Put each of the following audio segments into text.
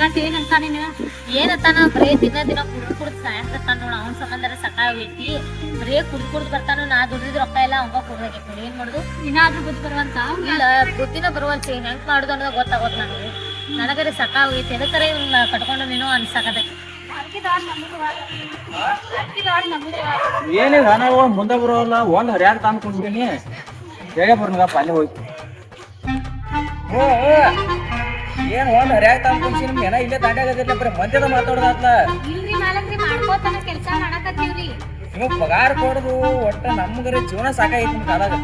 ಗಂಟ ಏನಂತ ನೀನು? ಏನತ್ತಾನ ಬರೇ ದಿನ ದಿನ ಕುಡ್ದು ಕುಡ್ದು ಸಾಯಕತ್ತಾನ ನೋಡ ಅವ್ನ ಸಂಬಂಧರ ಸಕಾಗೈತಿ ಬರೇ ಕುಡ್ದು ಕುಡ್ದು ಬರ್ತಾನ ನಾ ದುಡ್ದಿದ್ ರೊಕ್ಕ ಎಲ್ಲ ಅವಂಗ ಕೊಡ್ಬೇಕೈತಿ ನೋಡಿ ಏನ್ ಮಾಡುದು? ಇನ್ನಾದ್ರೂ ಬುದ್ಧಿ ಬರುವಂತ? ಇಲ್ಲ ಬುದ್ಧಿನ ಬರುವಂತ ಹೆಂಗ್ ಮಾಡುದು ಅನ್ನೋದು ಗೊತ್ತಾಗೋದು ನನಗೆ. ನನಗರೆ ಸಕಾಗೈತಿ ಎದಕ್ಕರೆ ಇವ್ನ ಕಟ್ಕೊಂಡು ನೀನು ಅನ್ಸಾಕತೈತಿ ಏನಿಲ್ಲ ನಾವು ಮುಂದೆ ಬರೋಲ್ಲ ಒಂದ್ ಹರಿಯಾಗ ತಾನು ಕುಂತೀನಿ ಹೇಗೆ ಬರ್ನಗಪ್ಪ ಅಲ್ಲಿ ಹೋಯ್ತು ಏನ್ ಒಂದ್ ಹರಿಯಾಗ ತಾನು ಕುಂತೀನಿ ನಿಮ್ಗೆ ಏನ ಇಲ್ಲೇ ದಾಂಡ್ಯಾಗದಿಲ್ಲ ಬರೀ ಮಂದ್ಯದ ಮಾತಾಡೋದಾತ್ಲ ಇಲ್ರಿ ಮಾಲಕ್ರಿ ಮಾಡ್ಕೋತಾನ ಕೆಲಸ ಮಾಡಕತ್ತೀವ್ರಿ. ನಿಮಗ್ ಪಗಾರ ಕೊಡೋದು ಒಟ್ಟ ನಮ್ಗರ ಜೀವನ ಸಾಕಾಗೈತಿ ನಿಮ್ ಕಾಲಾಗ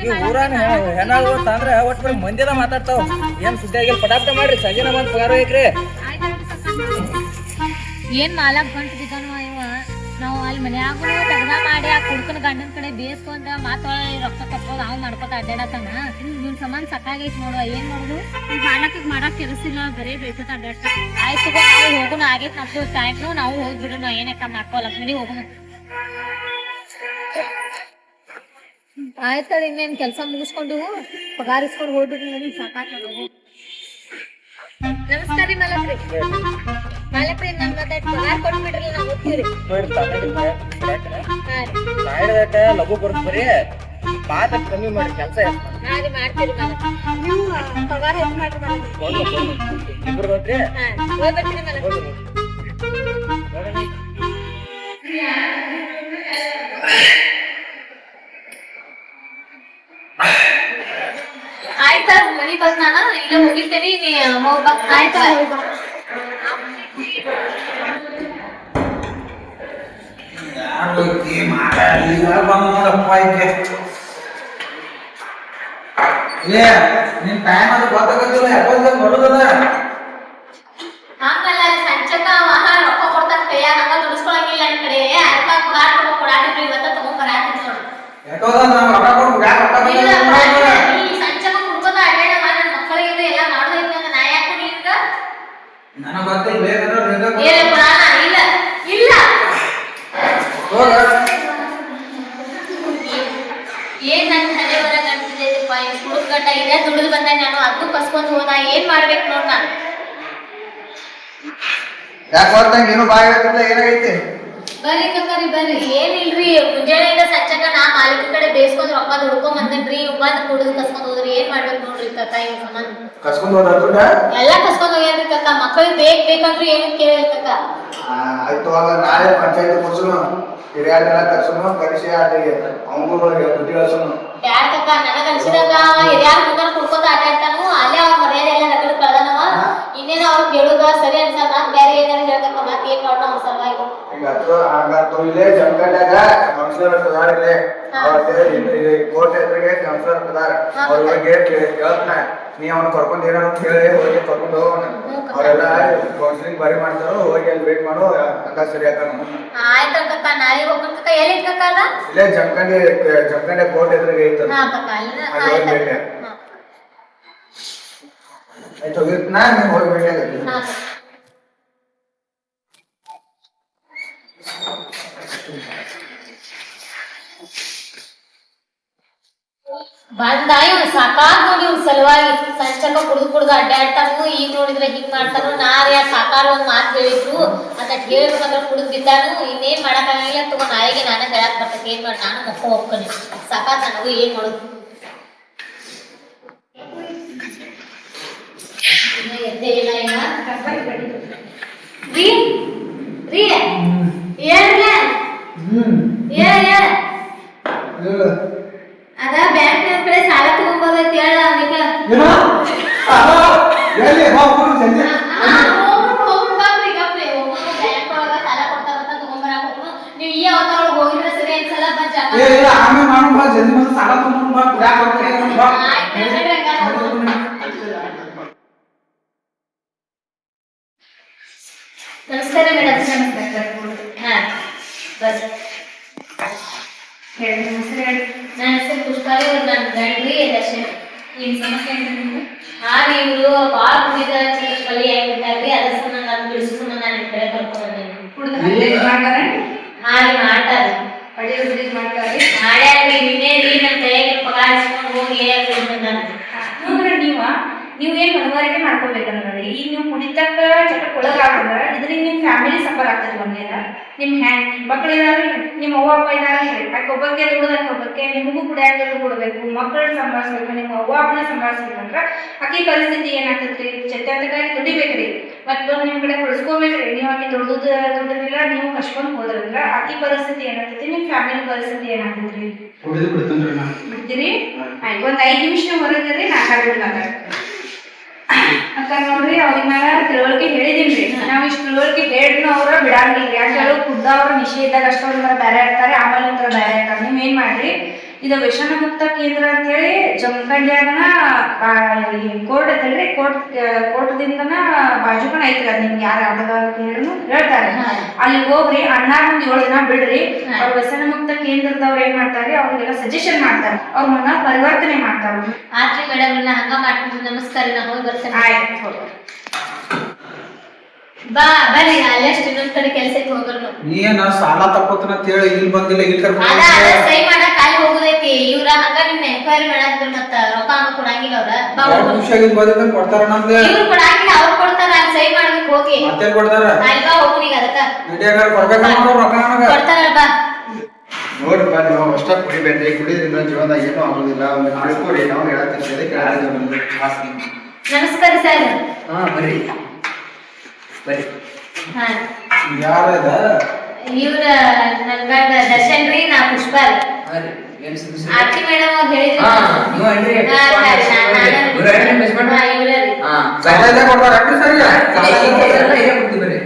ಈ ಊರಾನ ಹೆಣ್ಣಾಳು ತಂದ್ರ ಒಟ್ಟು ಬರೀ ಮಂದ್ಯದ ಮಾತಾಡ್ತಾವ. ಏನ್ ಸುದ್ದಿ ಆಗಿಲ್ಲ ಪಟಾಪಟ ಮಾಡ್ರಿ ಸಂಜೆನ ಬಂದ್ ಪಗಾರ ಐತ್ರಿ ಏನ್ ಮಾಲಕ್ ಇವ ನಾವು ಅಲ್ಲಿ ಮನ್ಯಾಗೂ ತಗದ ಮಾಡಿ ಆ ಕುಡ್ಕನ ಗಂಡನ ಕಡೆ ಬೇಸ್ಕೊಂಡ ಮಾತಾಡ ರೊಕ್ಕ ಕಟ್ಕೊಂಡು ನಾವು ಮಾಡ್ಕೊತ ಅಡ್ಡಾಡತಾನ ಇವ್ನ ಸಮಾನ ಸಾಕಾಗೈತಿ ನೋಡುವ ಏನ್ ಮಾಡುದು? ಮಾಡಕ್ ಮಾಡಕ್ ಕೆಲಸಿಲ್ಲ ಬರೀ ಅಡ್ಡಾಡ್ತ. ಆಯ್ತು ನಾವು ಹೋಗೋಣ ಆಗೈತ್ ನಮ್ದು ಟೈಮ್ ನಾವು ಹೋಗ್ಬಿಡೋಣ ಏನಕ್ಕ ಮಾಡ್ಕೊಲ್ಲ ಮನೆಗೆ ಹೋಗೋಣ. ಆಯ್ತದ ಇನ್ನೇನ್ ಕೆಲಸ ಮುಗಿಸ್ಕೊಂಡು ಪಗಾರ ಇಸ್ಕೊಂಡು ಹೋಗ್ಬಿಡ್ರಿ ನೋಡಿ. ಸಾಕಾತ ನಮಸ್ಕಾರ ರೀ ಮಲಕ್ರಿ ನಮ್ ಮತ್ತೆ ಪಗಾರ ಕೊಟ್ಬಿಡ್ರಿ ನಾವು ಹೋಗ್ತೀವ್ರಿ. ನೋಡ್ರಿ ತಂದೆ ಹಾ ರೀ. ನಾಳೆ ಲಘು ಬರುತ್ತೆ ಬರೀ. ಮಾತ ಕಮ್ಮಿ ಮಾಡಿ ಕೆಲಸ ಹಾ ರೀ ಮಾಡ್ತೀರಿ ಮಲಕ್ ನೀವು ಪಗಾರ ಹೆಚ್ಚು ಮಾಡ್ರಿ. ಇಬ್ರು ಹಾ ಮಲಕ್. ಆಯ್ತಾ ಮನಿ ಬಂದ್ ನಾನು ಇಲ್ಲೇ ಹೋಗಿರ್ತೇನೆ. ನೀ ಆಯ್ತಾ ನಿನ್ ಟೈಮ್ ಅದು ಗೊತ್ತಾಗತ್ತಿಲ್ಲ ಯಾವಾಗ ಬರೋದದ ಹಂಗಲ್ಲ ಸಂಚಕ ಮಹಾ ರೊಕ್ಕ ಕೊಡ್ತಾನ ಕೈಯಾಗ ಹಂಗ ದುಡಿಸ್ಕೊಳಂಗಿಲ್ಲ ನನ್ ಕಡೆ ಅದಕ್ಕ ಪಗಾರ ತಗೊಂಡ್ ಕೊಡಾತಿದ್ರಿ ಇವತ್ತ ತಗೊಂಡ್ ಬರಾತಿದ್ ನೋಡು ಯಾಕಂದ್ರ ನಾವ್ ರೊಕ್ಕ ಕೊಡು ಯಾಕೆ ರೊಕ್ಕ ಇಲ್ಲ ಕೊಡಲ್ಲ? ಈ ಸಂಚಕ ಕುಡ್ಕೋತ ಅಡ್ಡಾಡ ನನ್ನ ಮಕ್ಕಳಿಗೆ ಎಲ್ಲ ಮಾಡೋದೈತೆ ನಾ ಯಾಕೆ ನಿನ್ಗ ನನಗ್ ಗೊತ್ತಿಲ್ಲ ಬೇಕಂದ್ರೆ ಬೇಕಾ ಏನ ಪುರಾಣ ಇಲ್ಲ ಇಲ್ಲ ಹೋಗ ಏನ್ ನನ್ ಹಣೆ ಬರ ಗಂಟಿದೈತಪ್ಪ ಇವ್ ಕುಡುಕ್ ಗಂಟ ಇದೇ ದುಡಿದು ಬಂದ ನಾನು ಅದನ್ನು ಕಸ್ಕೊಂಡ್ ಹೋದ. ಏನ್ ಮಾಡ್ಬೇಕು ನೋಡ್ ನಾನು? ಯಾಕೆ ಬಾಯ್ ಏನಾಗೈತಿ? ಬರ್ರಿ ಕಕ್ಕರಿ ಬರ್ರಿ. ಏನಿಲ್ರಿ ಮುಂಜಾನೆಯಿಂದ ಸಂಚಕ ನಾ ಮಾಲೀಕ ಕಡೆ ಬೇಸ್ಕೊಂಡ್ ರೊಕ್ಕ ದುಡ್ಕೊಂಡ್ ಬಂದೇನ್ರಿ. ಬಂದ್ ಕುಡಿದು ಕಸ್ಕೊಂಡ್ ಹೋದ್ರಿ. ಏನ್ ಮಾಡ್ಬೇಕು ನೋಡ್ರಿ ಕಕ್ಕ ಇವ್ ಕಸ್ಕೊಂಡ್ ಹೋದ ದುಡ್ಡ ಎಲ್ಲ ಕಸ್ಕೊಂಡ್ ಹೋಗ್ಯಾನ್ರಿ ಕಕ್ಕ. ಮಕ್ಕಳಿಗೆ ಬೇಕ್ ಬೇಕಂದ್ರೆ ಏನು ಕೇಳಿ ಕಕ್ಕ? ಆಯ್ತು ಅಲ್ಲ ನಾಳೆ ಪಂಚಾಯತ್ ಹಿರಿಯರೆಲ್ಲ ಕರೆಸಿ ಅವಂಗೂ ಹಿರಿಯಾರ ಹಂಗಾತು ಇಲ್ಲೇ ಜಮಖಂಡಾಗ ಕೌನ್ಸಿಲರ್ ಅದಾರ ಇಲ್ಲೇ ಕೋರ್ಟ್ ಎದುರಿಗೆ ಕೌನ್ಸಿಲರ್ ಅದಾರ ಅವ್ರ ಬಗ್ಗೆ ಕೇಳ್ತಾನ. ನೀ ಅವ್ನ ಕರ್ಕೊಂಡ್ ಏನಾರ ಅಂತ ಹೇಳಿ ಹೋಗಿ ಕರ್ಕೊಂಡ್ ಹೋಗೋಣ. ಅವರೆಲ್ಲ ಕೌನ್ಸಿಲಿಂಗ್ ಬರಿ ಮಾಡ್ತಾರೋ ಹೋಗಿ ಅಲ್ಲಿ ವೇಟ್ ಮಾಡು ಹಂಗ ಸರಿ ಆತಾನ ಆಯ್ತು ಕಕ್ಕ ನಾಳೆ ಹೋಗೋಣ ಕಕ್ಕ ಎಲ್ಲಿ ಕಕ್ಕ ಅದ? ಇಲ್ಲೇ ಜಮಖಂಡಿ ಜಮಖಂಡಿ ಕೋರ್ಟ್ ಎದುರಿಗೆ ಐತದ ಹಾ ಕಕ್ಕ ಅಲ್ಲಿ ಆಯ್ತು ಭೇಟಿ ಹಾ. ಆಯ್ತು ಹೋಗಿರ್ತೀನ ನೀವ್ ಹೋಗಿ ಭೇಟಿ ಆಗತ್ತಿ ಬಂದ ಇವ್ ಸಾಕಾಗ್ ನೋಡಿ ಇವ್ ಸಲುವಾಗಿ ಸಂಚಕ ಕುಡ್ದು ಕುಡ್ದು ಅಡ್ಡಾಡ್ತಾನು ಈಗ ನೋಡಿದ್ರೆ ಹಿಂಗ್ ಮಾಡ್ತಾನು. ನಾರೇ ಸಾಕಾರ ಒಂದ್ ಮಾತು ಹೇಳಿದ್ರು. ಅಂತ ಹೇಳ್ಬೇಕಂದ್ರೆ ಕುಡ್ದು ಬಿದ್ದಾನು. ಇನ್ನೇನ್ ಮಾಡಕ್ಕಾಗಿಲ್ಲ ತಗೋ ನಾಯಿಗೆ ನಾನೇ ಹೇಳಕ್ ಬರ್ತೈತೆ ಏನ್ ಮಾಡಿ ನಾನು ಮಕ್ಕ ಹೋಗ್ತಾನೆ ಸಾಕಾತ್ ನನಗೂ ಏನ್ ಮಾಡೋದು? ಎದ್ದೇ ಇಲ್ಲ ಏನ ರೀ ರೀ. ಏನ್ ಏನ್ ನಮಸ್ಕಾರ ಮೇಡಮ್ ಬರ್ರಿ ಹೇಳಿ ನಿಮ್ಮ ಹೆಸರು ಹೇಳಿ. ನನ್ನ ಹೆಸರು ಪುಷ್ಪಾಲಿ ಅವ್ರು ನನ್ನ ಗಂಡ್ರಿ ದರ್ಶನ್. ಏನ್ ಸಮಸ್ಯೆ ಹಾ ಇವ್ರು ಬಾಳ ಕುಡಿದ ಕಲಿ ಆಗಿಬಿಟ್ಟಾರ್ರಿ ಅದ್ರ ನಾನು ನಾನು ಬಿಡಿಸ್ಕೊಂಡು ನಾನು ನಿಮ್ ಕಡೆ ಕರ್ಕೊಂಡ್ ಬಂದೇನಿ ಕುಡ್ದು ಮಾಡ್ತಾರೆ? ಹಾ ರೀ ಮಾಡ್ತಾರೆ. ಪಡಿಯೋ ಬಿಡಿ ಮಾಡ್ತಾರೆ ಮಾಡ್ಯಾರ್ರಿ ನಿನ್ನೆ ರೀ ನನ್ನ ಕೈಯಾಗ ಪಗಾರ ನೋಡ್ರಿ ನೀವ ನೀವು ಏನು ಮನವರಿಕೆ ಮಾಡ್ಕೋಬೇಕಂದ್ರೆ ಈಗ ಕುಡಿತಕ್ಕ ಚಟಕ್ಕೆ ಒಳಗಾಗಂದ್ರ ಇದರಿಂದ ನಿಮ್ಮ ಫ್ಯಾಮಿಲಿ ಸಫರ್ ಆಗ್ತದೆ ಒಂದೇನ ನಿಮ್ಮ ಮಕ್ಳು ಇದಾರೆ ನಿಮ್ಮ ಅವ್ವ ಅಪ್ಪ ಇದಾರೆ ಅಕ್ಕ ಒಬ್ಬಕ್ಕೆ ದುಡ್ದಕ್ಕೆ ಒಬ್ಬಕ್ಕೆ ನಿಮಗೂ ಕುಡಿಯಾಕ ಕೊಡಬೇಕು ಮಕ್ಕಳನ್ನ ಸಂಭಾಳಿಸ್ಬೇಕು ನಿಮ್ಮ ಅವ್ವ ಅಪ್ಪನ ಸಂಭಾಳಿಸ್ಬೇಕಂದ್ರ ಆಕಿ ಪರಿಸ್ಥಿತಿ ಏನಾಗ್ತೈತ್ರಿ? ಚಟ್ಟಂತಕಾರಿ ದುಡಿಬೇಕ್ರಿ. ಮತ್ತೆ ಬಂದ್ ನಿಮ್ ಕಡೆ ಹೊಡ್ಸ್ಕೋಬೇಕ್ರಿ ನೀವು ಆಕಿ ದುಡ್ದು ದುಡ್ದಿಲ್ಲ ನೀವು ಕಷ್ಟಕೊಂಡು ಹೋದ್ರಂದ್ರ ಆಕಿ ಪರಿಸ್ಥಿತಿ ಏನಾಗ್ತೈತಿ ನಿಮ್ಮ ಫ್ಯಾಮಿಲಿ ಪರಿಸ್ಥಿತಿ ಏನಾಗ್ತೈತ್ರಿ? ಬಿಡ್ತೀರಿ ಆಯ್ತು ಒಂದ್ ಐದು ನಿಮಿಷ ಹೊರಗಿರ್ರಿ ನಾ ಮಾತಾಡ ಅಕ್ಕ ನೋಡ್ರಿ, ಅವ್ರಿಗೆ ನಾ ತಿಳುವಳಿಕೆ ಹೇಳಿದೀನ್ರಿ ನಾವ್ ಇಷ್ಟ ತಿಳುವಳಿಕೆ ಹೇಳ್ನು ಅವ್ರ ಬಿಡಂಗಿಲ್ಲ. ಯಾಕೆ ಅವ್ರು ಖುದ್ದ ಅವ್ರ ನಿಶೆ ಇದ್ದಾಗ ಅಷ್ಟೋ ಒಂಥರ ಬೇರೆ ಇರ್ತಾರೆ ಆಮೇಲೆ ಒಂಥರ ಬೇರೆ ಇರ್ತಾರೆ ನೀವ್ ಏನ್ ಮಾಡ್ರಿ? ಇದು ವ್ಯಸನ ಮುಕ್ತ ಕೇಂದ್ರ ಅಂತ ಹೇಳಿ ಜಮಖಂಡಿಯಾಗನ ಕೋರ್ಟ್ ಐತಲ್ರಿ ಕೋರ್ಟ್ ಕೋರ್ಟ್ದಿಂದನ ಬಾಜುಕನ ಐತ್ರಿ ಅದ್ ನಿಮ್ಗೆ ಯಾರು ಆಟದ ಅಂತ ಹೇಳಿ ಹೇಳ್ತಾರೆ. ಅಲ್ಲಿ ಹೋಗ್ರಿ ಅಣ್ಣಾ ಒಂದ್ ಏಳು ದಿನ ಬಿಡ್ರಿ. ಅವ್ರ ವ್ಯಸನ ಮುಕ್ತ ಕೇಂದ್ರದವ್ರು ಏನ್ ಮಾಡ್ತಾರೆ ಅವ್ರಿಗೆಲ್ಲ ಸಜೆಷನ್ ಮಾಡ್ತಾರೆ ಅವ್ರ ಮನ ಪರಿವರ್ತನೆ ಮಾಡ್ತಾರೆ ಆತ್ರಿ ಮೇಡಮ್ ಹಂಗ ಮಾಡ್ತೀನಿ ನಮಸ್ಕಾರ ನಾ ಹೋಗಿ ಬರ್ತೇನೆ ಆಯ್ತು ಬಾ ಬರ್ರಿ ಇನ್ನೊಂದ್ ಕಡೆ ಕೆಲ್ಸಕ್ಕೆ ಹೋಗೋರು ನೀ ಏನ ಸಾಲ ಅಂತ ಹೇಳಿ ಇಲ್ಲಿ ಬಂದಿಲ್ಲ ಇಲ್ಲಿ ಕರ್ಕೊಂಡ್ ಅದ ಅದ ಬಂದಿಲ್ಲ. ಸೈ ಮಾಡಕ್ ಅಲ್ಲಿ ಹೋಗುದೈತಿ. ಇವ್ರ ಹಂಗ ಮತ್ತ ರೊಕ್ಕ ಹಂಗ ಕೊಡಂಗಿಲ್ಲ ಅವ್ರ. ಬಾ ಬಂದಿದ್ದ ಕೊಡ್ತಾರ ನಮ್ಗೆ ಇವ್ರು ಕೊಡಂಗಿಲ್ಲ ಅವ್ರು ಕೊಡ್ತಾರ ಅಲ್ಲಿ ಸೈ ಮಾಡ್ಬೇಕು ಹೋಗಿ. ಕೊಡ್ತಾರ? ಅಲ್ಲಿ ಬಾ ಅದಕ್ಕ. ನಡಿಯಾಗ ಕೊಡ್ಬೇಕಂದ್ರ ರೊಕ್ಕ ನನಗ. ಕೊಡ್ತಾರಲ್ಲ ಬಾ. ನೋಡ್ರಪ್ಪ ನೀವು ಅಷ್ಟ ಕುಡಿಬೇಡ್ರಿ. ಕುಡಿಯೋದ್ರಿಂದ ಜೀವನದಾಗ ಏನೂ ಆಗೋದಿಲ್ಲ. ಒಂದು ತಿಳ್ಕೊಡಿ ನಾವು ಹೇಳತ್ತೀವಿ ಅದಕ್ಕೆ ಹೇಳತ್ತೀವಿ ನಮಸ್ಕಾರ ಸರ್. ಹಾ ಬರ್ರಿ. ಬರ್ರಿ ಹಾ. ಯಾರ ಇದ ಇವ್ರ ನನ್ ಗಂಡ ದರ್ಶನ್ ರೀ ನಾ ಪುಷ್ಪ ರೀ. ಏನ್ ಆರ್ತಿ ಮೇಡಮ್ ಅವ್ರು ಹೇಳಿದ್ರು. ಹಾ ನೀವು ಹೇಳ್ರಿ ಇವ್ರೇ ನಿಮ್ಮ husband? ಹಾ, ಇವ್ರೇ. ಹಾ ಇದ್ದಾಗ ಕೊಡ್ತಾರ ಅಡ್ಡಿ ಸರಿ ಸಾಲ ಇಲ್ಲ, ಇದ್ದಾಗ ಇಲ್ಲ, ಇಲ್ಲ, ಇಲ್ಲ, ಬರ್ತೀವಿ ಬರ್ರಿ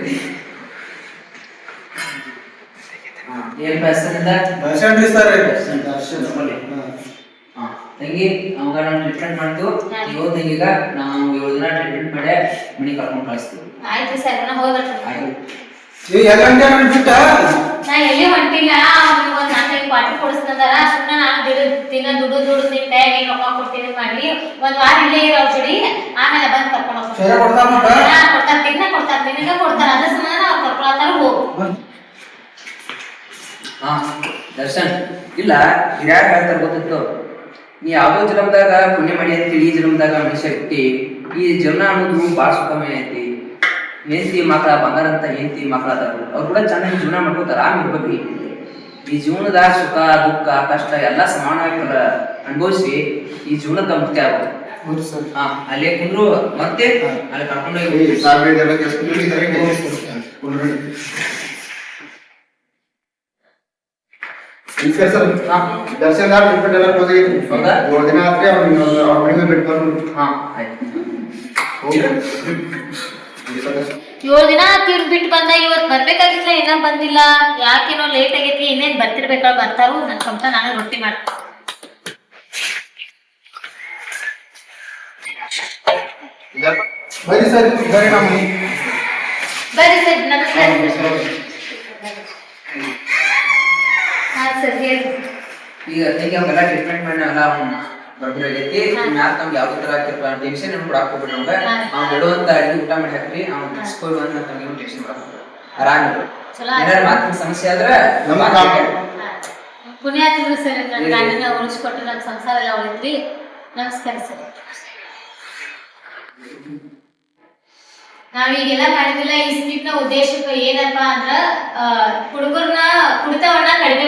ಹಾ, ಏನ್ ಹೆಸರಿಂದ ದರ್ಶನ್ ರೀ ಸರ್ ಹಾ, ತಂಗಿ ಅವಾಗ ನಾನು ಟ್ರೀಟ್ಮೆಂಟ್ ಮಾಡ್ತೀವಿ ಇವತ್ತು ತಂಗಿಗ ನಾವು ಏಳು ದಿನ ಟ್ರೀಟ್ಮೆಂಟ್ ಮಾಡಿ ಮನೆ ಕರ್ಕೊಂಡು ಕಳಿಸ್ತೀವಿ. ಆಯ್ತು ಸರ್ ನಾ ಹೋಗಿ ಬರ್ತೀನಿ. ಆಯ್ತು. ಎಲ್ಲ ಗಂಟೆ ನಾ ಎಲ್ಲಿ ಹೊಂಟಿಲ್ಲ ಅವ್ನಿಗೆ ಒಂದ್ ನಾಲ್ಕೈದು ಪಾಟಿ ಕೊಡಿಸ್ನದಾರ ಸುಮ್ಮನೆ ನಾನು ದಿನ ದುಡು ದುಡು ನಿಮ್ ಕೈಯಾಗ ಏನ್ ರೊಕ್ಕ ಕೊಡ್ತೀನಿ ಮಾಡ್ಲಿ. ಒಂದ್ ವಾರ ಇಲ್ಲೇ ಇರೋ ಜೋಡಿ ಆಮೇಲೆ ಬಂದ್ ಕರ್ಕೊಂಡು ಸರಿ ಕೊಡ್ತಾರ ಮತ್ತ? ಕೊಡ್ತಾರ ತಿನ್ನ ಕೊಡ್ತಾರ ಅದ್ರ ಕರ್ಕೊಳತ್ತಾರ ಹೋಗು. ಹಾ ದರ್ಶನ್ ಇಲ್ಲ ಹಿರಿಯಾಗ ಹೇಳ್ತಾರ ಗೊತ್ತಿತ್ತು. ನೀ ಆಗೋ ಜನ್ಮದಾಗ ಪುಣ್ಯ ಮಾಡಿ ಅಂತೇಳಿ ಈ ಜನ್ಮದಾಗ ಮನುಷ್ಯ ಹುಟ್ಟಿ ಈ ಜೀವನ ಅನ್ನೋದು ಭಾಳ ಸುಖಮಯ ಐತಿ. ಹೆಂಡತಿ ಮಕ್ಕಳ ಬಂಗಾರ ಅಂತ ಹೆಂಡತಿ ಮಕ್ಕಳ ಅದಾರು ಅವ್ರು ಕೂಡ ಚೆನ್ನಾಗಿ ಜೀವನ ಮಾಡ್ಕೋತಾರ ಆಮ್ ಇರ್ಬೇಕು ಈ ಜೀವನದಾಗ ಸುಖ ದುಃಖ ಕಷ್ಟ ಎಲ್ಲ ಸಮಾನವಾಗಿ ಅನುಭವಿಸಿ ಈ ಜೀವನಕ್ಕೆ ಮುಖ್ಯ ಆಗುತ್ತೆ ಹೌದು ಸರ್. ಹಾ ಅಲ್ಲೇ ಕುಂದ್ರು ಮತ್ತೆ ಅಲ್ಲಿ ಕರ್ಕೊಂಡೋಗಿ ಹಾ ದರ್ಶನ್ ಟ್ರೀಟ್ಮೆಂಟ್ ಎಲ್ಲ ಕ್ಲೋಸ್ ಆಗೈತಿ ಹೌದಾ? ಏಳು ದಿನ ಅವ್ರ ಮನೆಗೆ ಬಿಟ್ಟು ಬಂದು ಹಾ ಆಯ್ತು ಹೋಗಿ ಏಳು ದಿನ ತಿರ್ಗ್ ಬಿಟ್ಟು ಬಂದ ಇವತ್ ಬರ್ಬೇಕಾಗಿಲ್ಲ ಇನ್ನ ಬಂದಿಲ್ಲ. ಯಾಕೇನೋ ಲೇಟ್ ಆಗೈತಿ ಇನ್ನೇನ್ ಬರ್ತಿರ್ಬೇಕಲ್ಲ ಬರ್ತಾರು ನನ್ ಸ್ವಂತ ನಾನು ರೊಟ್ಟಿ ಮಾಡ್ತೀನಿ ಬರಿ ಸರ್ ಬರೀ ನಮ್ಮ ಬರ್ರಿ ಸರ್ ನಮಸ್ಕಾರ. ಈಗ ತಂಗಿ ಟ್ರೀಟ್ಮೆಂಟ್ ಮಾಡಿ ಎಲ್ಲ ಆಗೈತಿ ಹಾ. ಮ್ಯಾಲ ತಮ್ಗೆ ಯಾವ್ದು ತರ ಟೆನ್ಷನ್ ಏನು ಕೊಡಾಕ್ ಹೋಗ್ಬಿಡ್ರಿ ನಮ್ಗೆ. ಅವ್ನು ಬಿಡುವಂತ ಅಡಿಗೆ ಊಟ ಮಾಡಿ ಹಾಕ್ರಿ ಅವ್ನು ಸ್ಕೂಲ್ ಅಂತ ತಮ್ಗೆ ಟೆನ್ಷನ್ ಮಾಡಕ್ ಏನಾರ ಮಾತಿನ ಸಮಸ್ಯೆ ಆದ್ರೆ ಪುಣ್ಯ ಆಯ್ತು ಸರ್ ನನ್ನ ಗಂಡನ ಉಳಿಸ್ಕೊಟ್ಟು ನನ್ನ ಸಂಸಾರ ಎಲ್ಲ ಉಳಿದ್ರಿ. ನಮಸ್ಕಾರ ಸರ್. ನಾವೀಗೆಲ್ಲ ಮಾಡಿದಿಲ್ಲ ಈ ಸ್ಕಿಪ್ನ ಉದ್ದೇಶಕ್ಕೆ ಏನಪ್ಪಾ ಅಂದ್ರ ಆ, ಹುಡುಗರ್ನ ಕುಡಿತವನ್ನ ಕಡಿಮೆ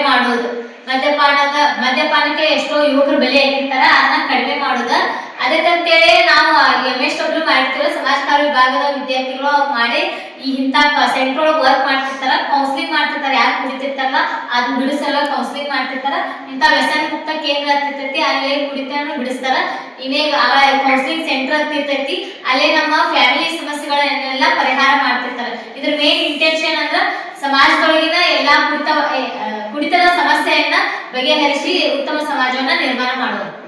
ಮದ್ಯಪಾನಕ್ಕೆ ಎಷ್ಟೋ ಯುವಕರು ಬೆಲೆ ಹಾಕಿರ್ತಾರ, ಅದನ್ನ ಕಡಿಮೆ ಮಾಡುದ. ಅದಕ್ಕಂತೇಳಿ ನಾವು ಎಂ ಎಸ್ ಡಬ್ಲ್ಯೂ ಮಾಡಿರ್ತೀವಿ ಸಮಾಜ ಕಾರ್ಯ ವಿಭಾಗದ ವಿದ್ಯಾರ್ಥಿಗಳು ಮಾಡಿ ಈ ಇಂಥ ಸೆಂಟರ್ ಒಳಗೆ ವರ್ಕ್ ಮಾಡ್ತಿರ್ತಾರ ಕೌನ್ಸಿಲಿಂಗ್ ಮಾಡ್ತಿರ್ತಾರ, ಯಾರು ಕುಡಿತಿರ್ತಾರಲ್ಲ, ಅದನ್ನ ಬಿಡಿಸಲ್ಲ ಕೌನ್ಸಿಲಿಂಗ್ ಮಾಡ್ತಿರ್ತಾರ. ಇಂಥ ವ್ಯಸನ ಮುಕ್ತ ಕೇಂದ್ರ ಇರ್ತೈತಿ, ಅಲ್ಲೇ ಕುಡಿತನ ಬಿಡಿಸ್ತಾರ. ಇನ್ನೇ ಕೌನ್ಸಿಲಿಂಗ್ ಸೆಂಟರ್ ಅಂತ ಇರ್ತೈತಿ, ಅಲ್ಲೇ ನಮ್ಮ ಫ್ಯಾಮಿಲಿ ಸಮಸ್ಯೆಗಳನ್ನೆಲ್ಲ ಪರಿಹಾರ ಮಾಡ್ತಿರ್ತಾರ. ಇದ್ರ ಮೇನ್ ಇಂಟೆನ್ಷನ್ ಅಂದ್ರ ಸಮಾಜದೊಳಗಿನ ಎಲ್ಲಾ ಕುಡಿತ ಕುಡಿತದ ಸಮಸ್ಯೆಯನ್ನ ಬಗೆಹರಿಸಿ ಉತ್ತಮ ಸಮಾಜವನ್ನ ನಿರ್ಮಾಣ ಮಾಡೋದು.